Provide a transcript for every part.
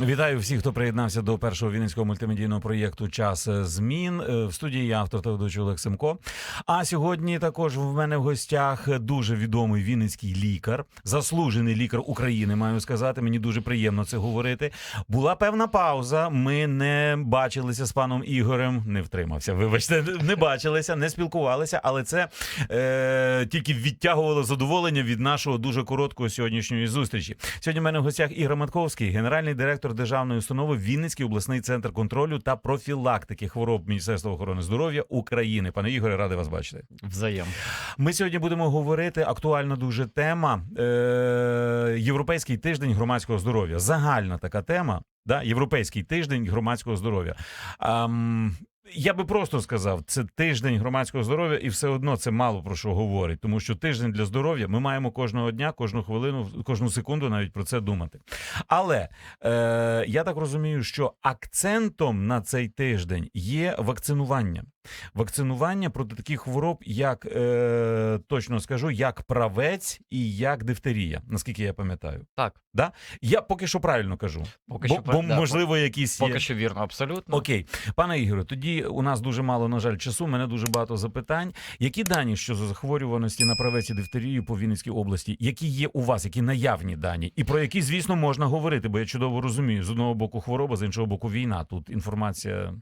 Вітаю всіх, хто приєднався до першого вінницького мультимедійного проєкту Час змін Е, в студії я, автор та ведучий Олег Семко. А сьогодні також в мене в гостях дуже відомий вінницький лікар, заслужений лікар України. Маю сказати. Мені дуже приємно це говорити. Була певна пауза. Ми не бачилися з паном Ігорем. Не втримався. Вибачте, не бачилися, не спілкувалися, але це е, тільки відтягувало задоволення від нашого дуже короткого сьогоднішньої зустрічі. Сьогодні в мене в гостях Ігор Матковський, генеральний директор державної установи Вінницький обласний центр контролю та профілактики хвороб Міністерства охорони здоров'я України. Пане Ігоре, радий вас бачити. Взаєм. Ми сьогодні будемо говорити актуальна дуже тема е, Європейський тиждень громадського здоров'я. Загальна така тема. Да? Європейський тиждень громадського здоров'я. Ам, я би просто сказав, це тиждень громадського здоров'я, і все одно це мало про що говорить, тому що тиждень для здоров'я ми маємо кожного дня, кожну хвилину, кожну секунду навіть про це думати. Але е, я так розумію, що акцентом на цей тиждень є вакцинування. Вакцинування проти таких хвороб, як е, точно скажу, як правець і як дифтерія, наскільки я пам'ятаю. Так, Да? Я поки що правильно кажу, поки бо, що бо да, можливо якісь є. поки що вірно, абсолютно. Окей, пане Ігоре, тоді у нас дуже мало, на жаль, часу. Мене дуже багато запитань. Які дані щодо захворюваності на правець і дифтерію по Вінницькій області? Які є у вас, які наявні дані, і про які, звісно, можна говорити? Бо я чудово розумію, з одного боку хвороба, з іншого боку, війна. Тут інформація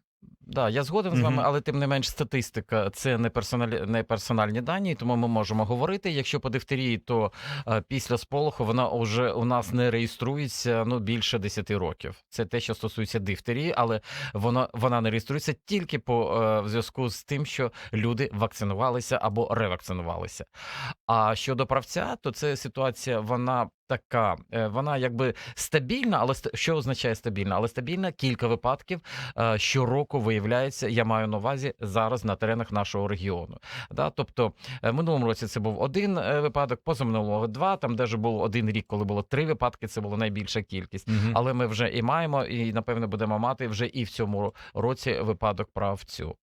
Да, я згоден з вами, але тим не менш статистика це не персоналі... не персональні дані, тому ми можемо говорити. Якщо по дифтерії, то е, після сполоху вона вже у нас не реєструється ну більше 10 років. Це те, що стосується дифтерії, але вона вона не реєструється тільки по е, в зв'язку з тим, що люди вакцинувалися або ревакцинувалися. А щодо правця, то це ситуація, вона. Така, е, вона якби стабільна, але що означає стабільна? Але стабільна кілька випадків е, щороку виявляється, я маю на увазі зараз на теренах нашого регіону. Да? Тобто е, в минулому році це був один випадок, позаминулого два. Там даже був один рік, коли було три випадки. Це була найбільша кількість. Мгм. Але ми вже і маємо, і напевно будемо мати вже і в цьому році випадок правцю.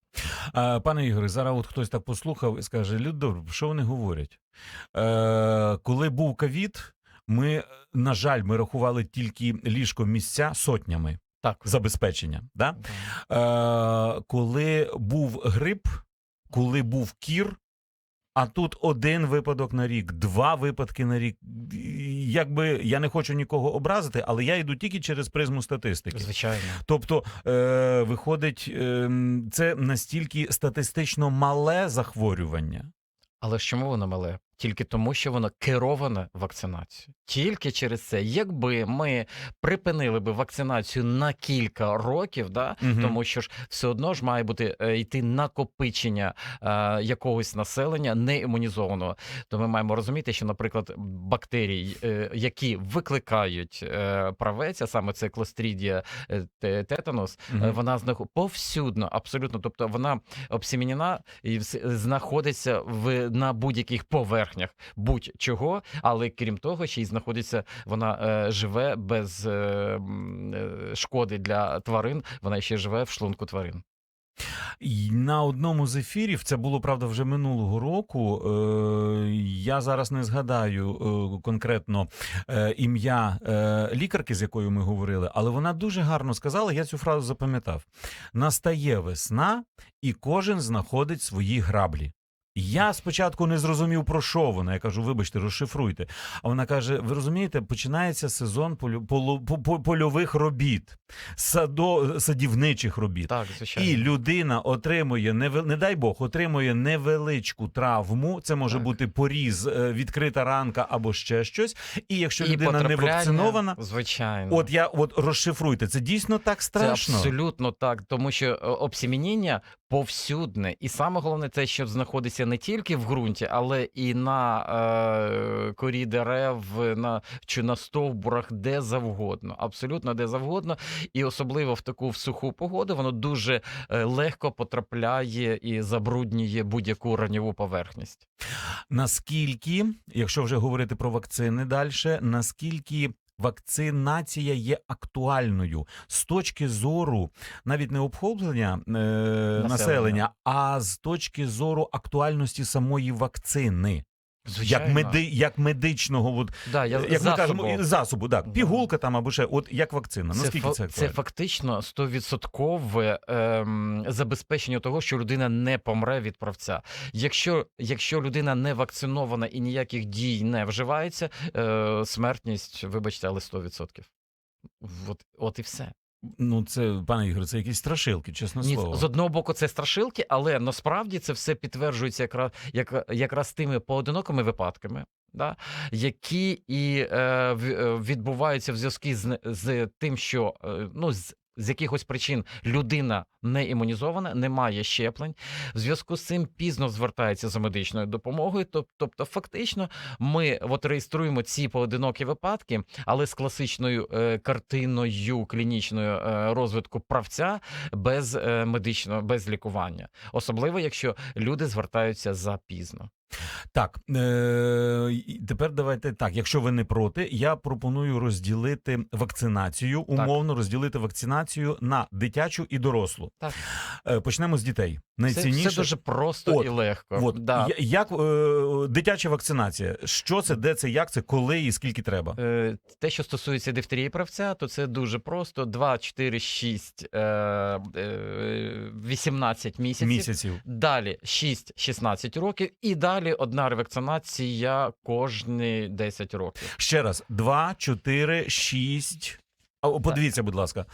Пане Ігоре, зараз от хтось так послухав і скаже: Люд, добре, що вони говорять? Е, коли був ковід, ми, на жаль, ми рахували тільки ліжко місця сотнями Так, забезпечення. Да? Е, коли був грип, коли був кір. А тут один випадок на рік, два випадки на рік. Якби я не хочу нікого образити, але я йду тільки через призму статистики. звичайно. Тобто, е, виходить, е, це настільки статистично мале захворювання. Але ж чому воно мале? Тільки тому, що воно кероване вакцинацією. Тільки через це. Якби ми припинили би вакцинацію на кілька років, да, Мгм. тому що ж все одно ж має бути е, йти накопичення е, якогось населення неімунізованого. То ми маємо розуміти, що, наприклад, бактерії, е, які викликають е, правець, а саме це клострідія е, те- тетанус, Мгм. Е, Вона знах... повсюдно, абсолютно. Тобто вона обсімінена і знаходиться в на будь-яких поверхнях будь-чого, але крім того, ще й знаходиться, вона е, живе без е, е, шкоди для тварин. Вона ще живе в шлунку тварин. І на одному з ефірів, це було правда вже минулого року. Е, я зараз не згадаю е, конкретно е, ім'я е, лікарки, з якою ми говорили, але вона дуже гарно сказала. Я цю фразу запам'ятав: настає весна, і кожен знаходить свої граблі. Я спочатку не зрозумів про що вона. Я кажу, вибачте, розшифруйте. А вона каже: ви розумієте, починається сезон полю- полу- по- по- польових робіт, садо, садівничих робіт. Так, звичайно. І людина отримує невел... не дай Бог, отримує невеличку травму. Це може Так. бути поріз, е, відкрита ранка або ще щось. І якщо І людина не вакцинована, звичайно. от я от розшифруйте, це дійсно так страшно. Це абсолютно так, тому що е, обсімініння повсюдне, і саме головне те, що знаходиться не тільки в ґрунті, але і на е, корі дерев, на чи на стовбурах, де завгодно, абсолютно де завгодно, і особливо в таку в суху погоду, воно дуже е, легко потрапляє і забруднює будь-яку ранньову поверхність. Наскільки, якщо вже говорити про вакцини далі, наскільки вакцинація є актуальною з точки зору навіть не обхоплення е, населення. а з точки зору актуальності самої вакцини. Звичайно. як, меди, як медичного, от, Да, я як ми засобу. кажемо, засобу, так, Да. пігулка там або ще, от як вакцина. Наскільки фа- це це фактично 100% ем, забезпечення того, що людина не помре від правця. Якщо, якщо людина не вакцинована і ніяких дій не вживається, е, смертність, вибачте, але 100%. От, от і все. Ну, це, пане Ігор, це якісь страшилки, чесно Ні, слово. з одного боку, це страшилки, але насправді це все підтверджується якраз, як, якраз тими поодинокими випадками, да, які і е, е, відбуваються в зв'язку з, з тим, що е, ну, з, з якихось причин людина не імунізована, не має щеплень. В зв'язку з цим пізно звертається за медичною допомогою. Тобто, фактично, ми от реєструємо ці поодинокі випадки, але з класичною е, картиною клінічною е, розвитку правця без е, медичного, без лікування, особливо якщо люди звертаються запізно. Так, е- тепер давайте так. Якщо ви не проти, я пропоную розділити вакцинацію, умовно розділити вакцинацію на дитячу і дорослу. Так. Е, почнемо з дітей. Це Найцінніше все дуже просто От, і легко. От, да. як е, дитяча вакцинація? Що це, де це, як це, коли і скільки треба? Е, Те, що стосується дифтерії правця, то це дуже просто: 2, 4, 6, е, е, 18 місяців. Місяців. Далі 6-16 років, і далі одна ревакцинація кожні 10 років. Ще раз: 2, 4, 6. А, подивіться, будь ласка,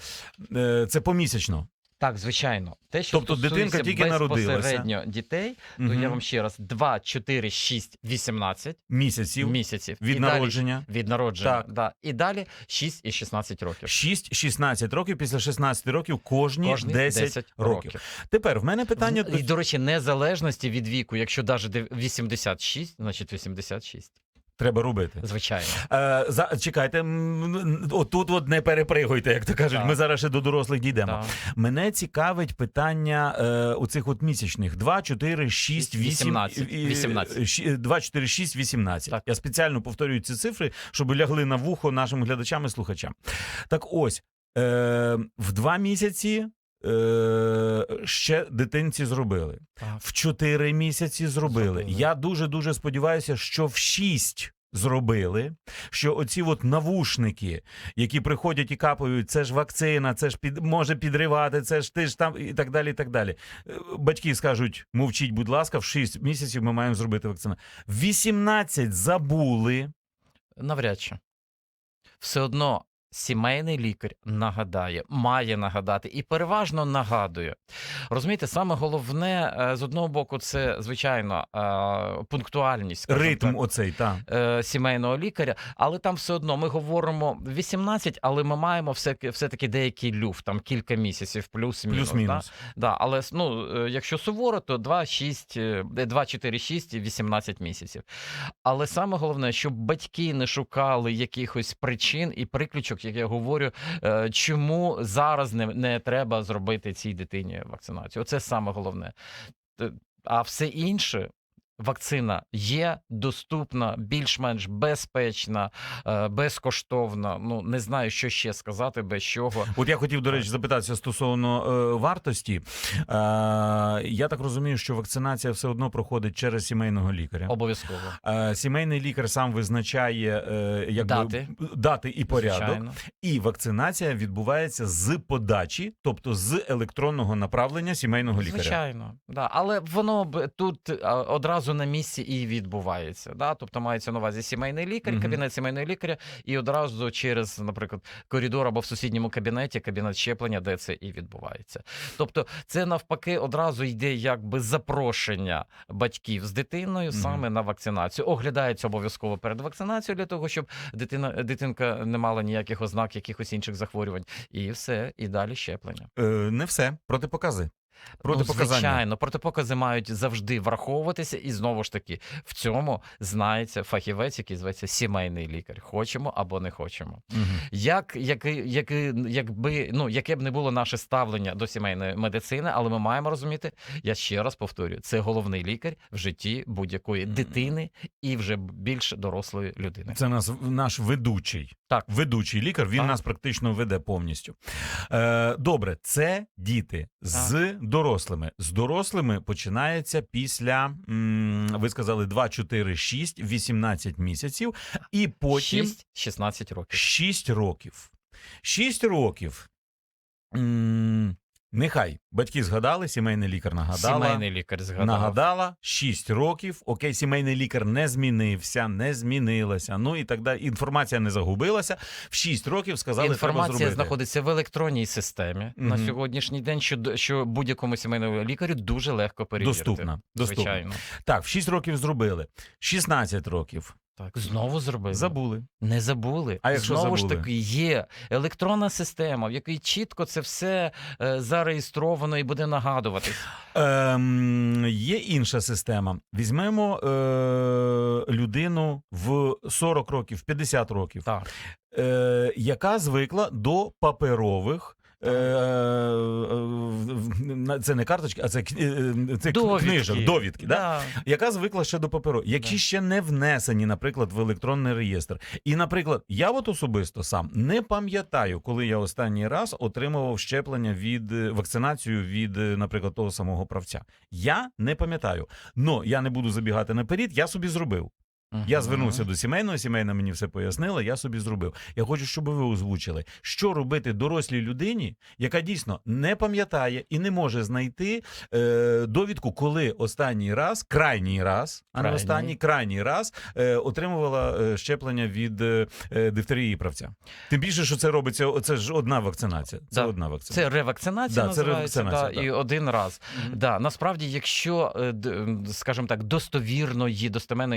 Е, це помісячно. Так, звичайно. Те, що Тобто дитинка тільки народилася. безпосередньо дітей, то Мгм. я вам ще раз 2, 4, 6, 18 Місяців місяців. від І далі- народження. від народження. Так. Да. І далі 6 і 16 років. 6-16 років, після 16 років кожні, Кожні 10, років. Тепер в мене питання І, до речі, незалежності від віку, якщо навіть 86, значить 86. Треба робити. Звичайно. Е, за, чекайте, отут от не перепригуйте, як то кажуть. Так. Ми зараз ще до дорослих дійдемо. Так. Мене цікавить питання е, оцих от місячних 2, 4, 6, 8, 18. і- і- 18. щ- 2, 4, 6, 18. Так. Я спеціально повторюю ці цифри, щоб лягли на вухо нашим глядачам і слухачам. Так ось, е, в два місяці е, ще дитинці зробили. Так. В 4 місяці зробили. Зробили. Я дуже дуже сподіваюся, що в 6 зробили. Що оці от навушники, які приходять і капають, це ж вакцина, це ж під може підривати, це ж ти ж там і так далі. І так далі. Е, Батьки скажуть: мовчіть, будь ласка, в 6 місяців ми маємо зробити вакцину. В 18 забули. Навряд чи. Все одно сімейний лікар нагадає, має нагадати і переважно нагадує. Розумієте, саме головне е, з одного боку, це звичайно е, пунктуальність Ритм так, оцей, та. е, сімейного лікаря, але там все одно ми говоримо 18, але ми маємо все, все-таки деякий люф, там кілька місяців, плюс-мінус. Плюс-мінус. Да? Да, але ну, якщо суворо, то 2, 6, е, 2, 4, 6 і 18 місяців. Але саме головне, щоб батьки не шукали якихось причин і приключок, як я говорю, е, чому зараз не, не треба зробити цій дитині вакцинацію. Оце саме головне. А все інше. Вакцина є доступна, більш-менш безпечна, е, безкоштовна. Ну не знаю, що ще сказати, без чого. От я хотів, до речі, запитатися стосовно е, вартості. Е, я так розумію, що вакцинація все одно проходить через сімейного лікаря. Обов'язково. Е, Сімейний лікар сам визначає е, якби, Дати. дати і порядок, Звичайно. і вакцинація відбувається з подачі, тобто з електронного направлення сімейного лікаря. Звичайно, да. але воно б тут а, одразу на місці і відбувається. Да? Тобто мається на увазі сімейний лікар, Мгм. кабінет сімейного лікаря, і одразу через, наприклад, коридор або в сусідньому кабінеті кабінет щеплення, де це і відбувається. Тобто, це навпаки одразу йде якби запрошення батьків з дитиною саме на вакцинацію. Оглядається обов'язково перед вакцинацією для того, щоб дитина дитинка не мала ніяких ознак якихось інших захворювань. І все, і далі щеплення. Е, не все протипокази. Протипоказання. Ну, звичайно, протипокази мають завжди враховуватися, і знову ж таки в цьому знається фахівець, який зветься сімейний лікар. Хочемо або не хочемо. Мгм. Як, яки, яки, якби ну яке б не було наше ставлення до сімейної медицини, але ми маємо розуміти, я ще раз повторюю, це головний лікар в житті будь-якої дитини і вже більш дорослої людини. Це нас наш ведучий. Так. Ведучий лікар, він Так. нас практично веде повністю. Е, добре, це діти з дорослими. З дорослими починається після ви сказали 2, 4, 6, 18 місяців, і потім 6-16 років. 6 років. 6 років. Нехай батьки згадали, сімейний лікар нагадала. Сімейний лікар згадав. Нагадала 6 років. Окей, сімейний лікар не змінився, не змінилася. Ну і так далі. Інформація не загубилася. В 6 років сказали, треба Інформація зробити. знаходиться в електронній системі на сьогоднішній день, що, що будь-якому сімейному лікарю дуже легко перевірити. Доступна. Доступна. Звичайно. Так, в 6 років зробили. 16 років. Так, знову зробили. Забули. Не забули. А якщо Знову ж таки, є електронна система, в якій чітко це все е, зареєстровано і буде нагадуватись. Ем, є інша система. Візьмемо е, людину в 40 років, в 50 років, Так. е, яка звикла до паперових. Е, е, це не карточки, а це, е, це Довідки. книжок, довідки. Да? Да. яка звикла ще до паперу, які Да. ще не внесені, наприклад, в електронний реєстр. І, наприклад, я от особисто сам не пам'ятаю, коли я останній раз отримував щеплення від вакцинацію від, наприклад, того самого правця. Я не пам'ятаю. Но я не буду забігати наперед, я собі зробив. Я звернувся до сімейного, сімейна мені все пояснила, я собі зробив. Я хочу, щоб ви озвучили, що робити дорослій людині, яка дійсно не пам'ятає і не може знайти е, довідку, коли останній раз, крайній раз, а не Крайній. останній крайній раз е, отримувала е, щеплення від е, е, дифтерії і правця. Тим більше, що це робиться, це ж одна вакцинація. Це Да. одна вакцинація. Це ревакцинація Да, це називається, ревакцинація, да, і один раз. Да, насправді, якщо, е, д- м, скажімо так, достовірної, достеменна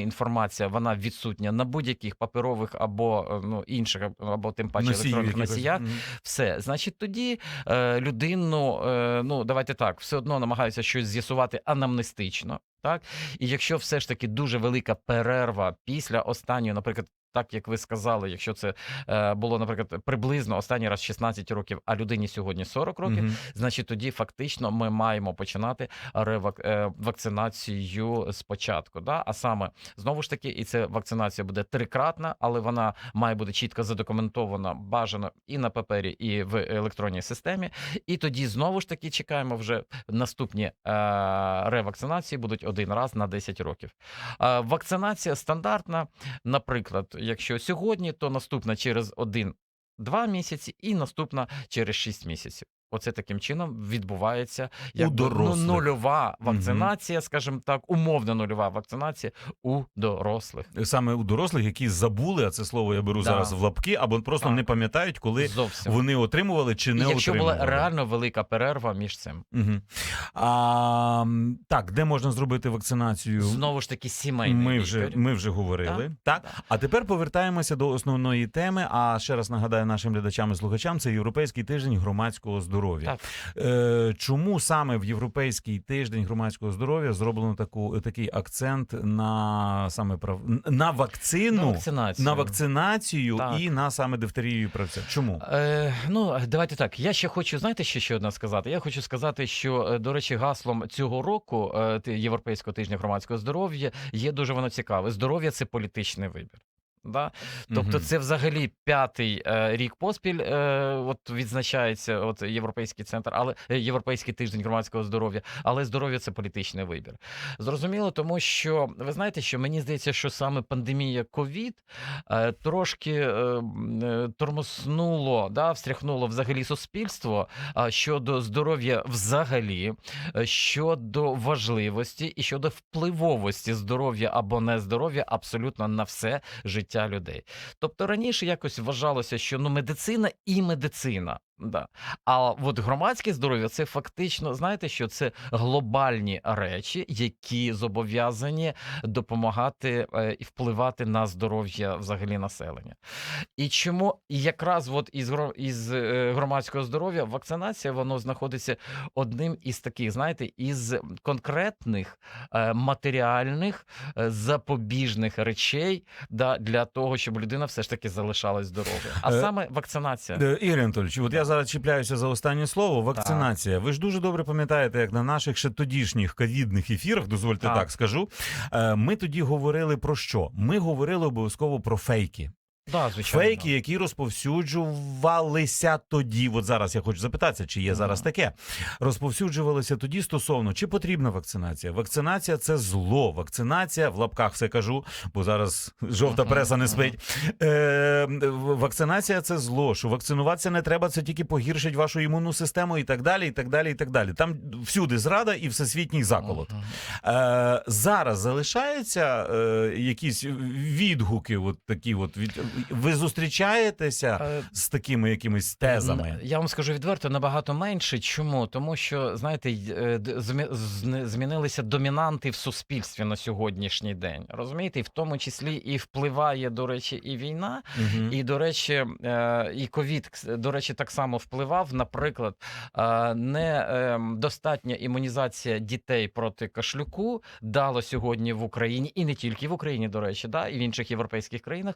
інформація, вона відсутня на будь-яких паперових або е, ну, інших, або тим паче Носіїв електронних носіях, Мгм. все, значить, тоді е, людину, е, ну давайте так, все одно намагаються щось з'ясувати анамнестично. Так, і якщо все ж таки дуже велика перерва після останньої, наприклад. Так як ви сказали, якщо це е, було, наприклад, приблизно останній раз 16 років, а людині сьогодні 40 років, Мгм. значить тоді фактично ми маємо починати ревак... е, вакцинацію спочатку. Да? А саме знову ж таки, і це вакцинація буде трикратна, але вона має бути чітко задокументована, бажано і на папері, і в електронній системі. І тоді знову ж таки чекаємо вже наступні е, ревакцинації будуть один раз на 10 років. Е, вакцинація стандартна, наприклад, якщо сьогодні, то наступна через один. Два місяці і наступна через 6 місяців. Оце таким чином відбувається якби, ну, нульова вакцинація, скажімо так, умовно нульова вакцинація у дорослих. Саме у дорослих, які забули, а це слово я беру Да. зараз в лапки, або просто Так. не пам'ятають, коли Зовсім. вони отримували чи не якщо отримували. була реально велика перерва між цим. Угу. А, так, де можна зробити вакцинацію? Знову ж таки, сімейний Ми вже, ми вже говорили. Так, Так. А тепер повертаємося до основної теми. А ще раз нагадаю нашим глядачам і слухачам: це Європейський тиждень громадського здоров'я. Так. Е, чому саме в Європейський тиждень громадського здоров'я зроблено таку, такий акцент на саме прав... на вакцину, На вакцинацію. на вакцинацію Так. і на саме дифтерію і правця? Чому? Е, ну, давайте так. Я ще хочу, знаєте, ще, ще одне сказати. Я хочу сказати, що, е, до речі, гаслом цього року е, Європейського тижня громадського здоров'я є дуже воно цікаве. Здоров'я це політичний вибір. Да? Тобто, це взагалі п'ятий е, рік поспіль. Е, от відзначається от європейський центр, але е, європейський тиждень громадського здоров'я. Але здоров'я це політичний вибір. Зрозуміло, тому що ви знаєте, що мені здається, що саме пандемія ковід е, трошки е, е, да, встряхнуло взагалі суспільство а, щодо здоров'я взагалі, е, щодо важливості і щодо впливовості здоров'я або нездоров'я абсолютно на все життя людей. Тобто раніше якось вважалося, що ну медицина і медицина. Да. А от громадське здоров'я це фактично, знаєте, що це глобальні речі, які зобов'язані допомагати е, і впливати на здоров'я взагалі населення. І чому і якраз от із, із е, громадського здоров'я вакцинація воно знаходиться одним із таких, знаєте, із конкретних е, матеріальних е, запобіжних речей да, для того, щоб людина все ж таки залишалась здоровою. А саме вакцинація. Ігор Анатольович, от я зараз чіпляюся за останнє слово. Вакцинація. Ви ж дуже добре пам'ятаєте, як на наших ще тодішніх ковідних ефірах, дозвольте так, Так. скажу. е, Ми тоді говорили про що? Ми говорили обов'язково про фейки. Да, звичайно. Фейки, які розповсюджувалися тоді. От зараз я хочу запитатися, чи є зараз таке. Розповсюджувалися тоді стосовно, чи потрібна вакцинація. Вакцинація це зло. Вакцинація в лапках все кажу, бо зараз жовта преса не спить. Е, вакцинація це зло. Що вакцинуватися не треба, це тільки погіршить вашу імунну систему і так далі. І так далі. І так далі. Там всюди зрада і всесвітній заколот. Е, зараз залишаються е, якісь відгуки, от такі от від ви зустрічаєтеся Е, з такими якимись тезами? Я вам скажу відверто, набагато менше. Чому? Тому що, знаєте, е, змінилися домінанти в суспільстві на сьогоднішній день. Розумієте, і в тому числі і впливає, до речі, і війна, Мгм. і, до речі, е, і ковід, до речі, так само впливав. Наприклад, е, не ем, достатня імунізація дітей проти кашлюку дало сьогодні в Україні, і не тільки в Україні, до речі, да, і в інших європейських країнах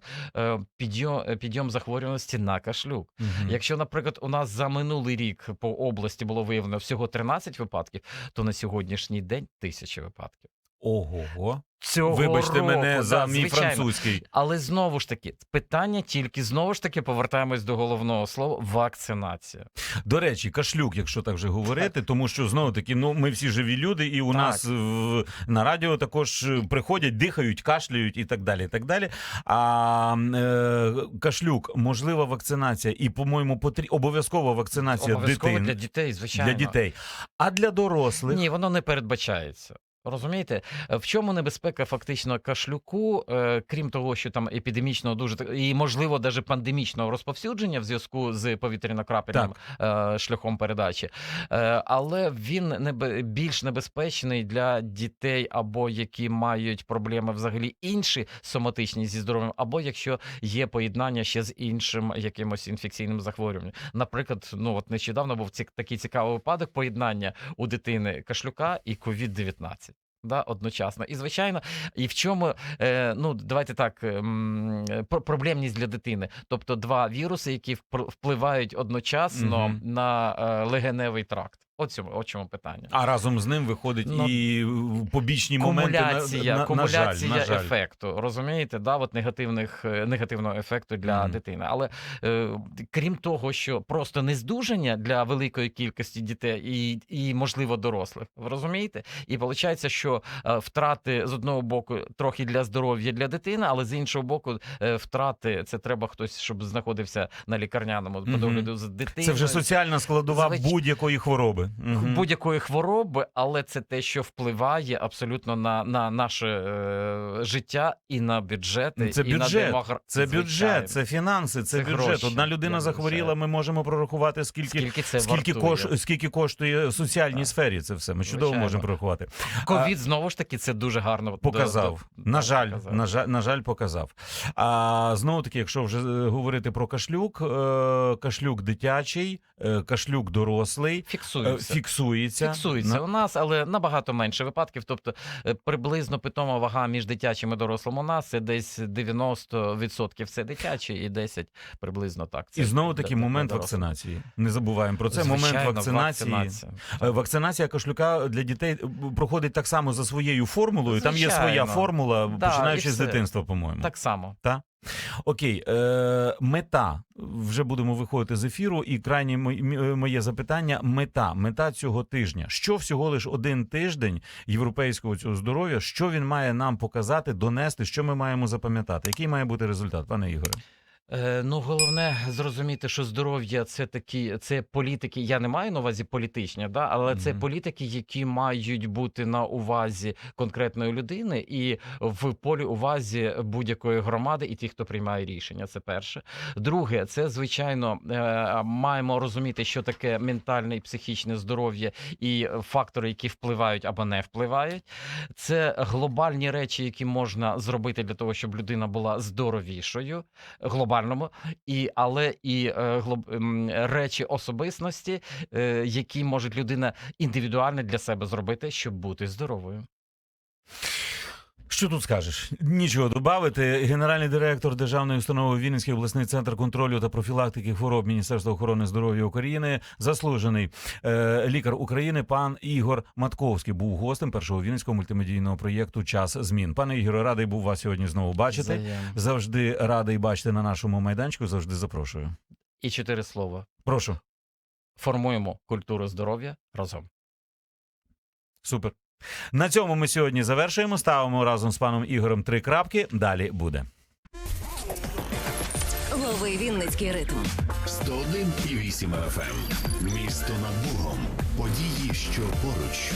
підйом, підйом захворюваності на кашлюк. Угу. Якщо, наприклад, у нас за минулий рік по області було виявлено всього 13 випадків, то на сьогоднішній день тисячі випадків. Ого. Цього Вибачте року, мене за да, мій звичайно. французький. Але знову ж таки, питання тільки знову ж таки повертаємось до головного слова вакцинація. До речі, кашлюк, якщо так вже говорити, тому що знову таки, ну ми всі живі люди, і у Так. нас в, на радіо також е, приходять, дихають, кашляють і так далі. І так далі. А е, кашлюк, можлива вакцинація, і, по-моєму, потрі... обов'язкова вакцинація Обов'язково дитин для дітей, звичайно. для дітей. А для дорослих Ні, воно не передбачається. Розумієте, Е, в чому небезпека фактично кашлюку, е, крім того, що там епідемічного дуже і можливо навіть пандемічного розповсюдження в зв'язку з повітряно-крапельним е, шляхом передачі, е, але він небе, більш небезпечний для дітей, або які мають проблеми взагалі інші соматичні зі здоров'ям, або якщо є поєднання ще з іншим якимось інфекційним захворюванням. Наприклад, ну от нещодавно був ці, такий цікавий випадок поєднання у дитини кашлюка і COVID-19. Да, одночасно. І звичайно, і в чому е, ну давайте так ем, про- проблемність для дитини. Тобто два віруси, які впливають одночасно угу. на е, легеневий тракт. Цьому, от чому питання. А разом з ним виходить Ну, і побічні моменти на- Кумуляція, на, на, кумуляція жаль, на жаль. ефекту, розумієте, да, от негативних е, негативного ефекту для Мгм. дитини. Але е, крім того, що просто нездужання для великої кількості дітей і, і можливо дорослих, розумієте? І виходить, що е, втрати з одного боку трохи для здоров'я для дитини, але з іншого боку, е, втрати це треба хтось, щоб знаходився на лікарняному по Мгм. догляду з дитиною. Це вже соціальна складова Звич- будь-якої хвороби. Мгм. будь-якої хвороби, але це те, що впливає абсолютно на, на наше е, життя і на бюджети, Це і на бюджет, демогра... Це Звичайно. бюджет, це фінанси, це, Це бюджет. гроші Одна людина захворіла. Ми можемо прорахувати скільки. Скільки це Скільки, кош... скільки коштує в соціальній Так. сфері це все? Ми чудово Звичайно. можемо прорахувати. Ковід знову ж таки це дуже гарно Показав. до- на жаль, показав. на жаль, на жаль, показав. А знову таки, якщо вже е, говорити про кашлюк, е, кашлюк дитячий, е, кашлюк дорослий, е, Фіксується. фіксується. Фіксується у нас, але набагато менше випадків. Тобто е, приблизно питома вага між дитячим і дорослим у нас це десь 90% це дитячі, і 10% приблизно так. Це І знову таки момент вакцинації. Не забуваємо про це. Звичайно, момент вакцинації. вакцинація. Е, Вакцинація кашлюка для дітей е, проходить так само за своєю формулою. Там є своя формула, Да, починаючи з дитинства, по-моєму. Так само. Окей, е, мета. Вже будемо виходити з ефіру. І крайнє моє запитання: мета. Мета цього тижня. Що всього лиш один тиждень європейського цього здоров'я? Що він має нам показати, донести? Що ми маємо запам'ятати? Який має бути результат, пане Ігоре? Е, ну, головне зрозуміти, що здоров'я це такі, це політики. Я не маю на увазі політичні, да, але це політики, які мають бути на увазі конкретної людини і в полі увазі будь-якої громади і тих, хто приймає рішення. Це перше. Друге, це звичайно е, маємо розуміти, що таке ментальне і психічне здоров'я і фактори, які впливають або не впливають. Це глобальні речі, які можна зробити для того, щоб людина була здоровішою, глобальному, і але і е, ем, речі особистості, е, які може людина індивідуально для себе зробити, щоб бути здоровою. Що тут скажеш? Нічого додати. Генеральний директор державної установи Вінницький обласний центр контролю та профілактики хвороб Міністерства охорони здоров'я України, заслужений е, лікар України, пан Ігор Матковський був гостем першого вінницького мультимедійного проєкту Час змін. Пане Ігоре, радий був вас сьогодні знову бачити. Взаєм. Завжди радий бачити на нашому майданчику. Завжди запрошую. І чотири слова. Прошу, Формуємо культуру здоров'я разом. супер. На цьому ми сьогодні завершуємо. Ставимо разом з паном Ігорем три крапки. Далі буде. Ловий Вінницький ритм. 101,8 FM. Місто над Богом. Події, що поруч.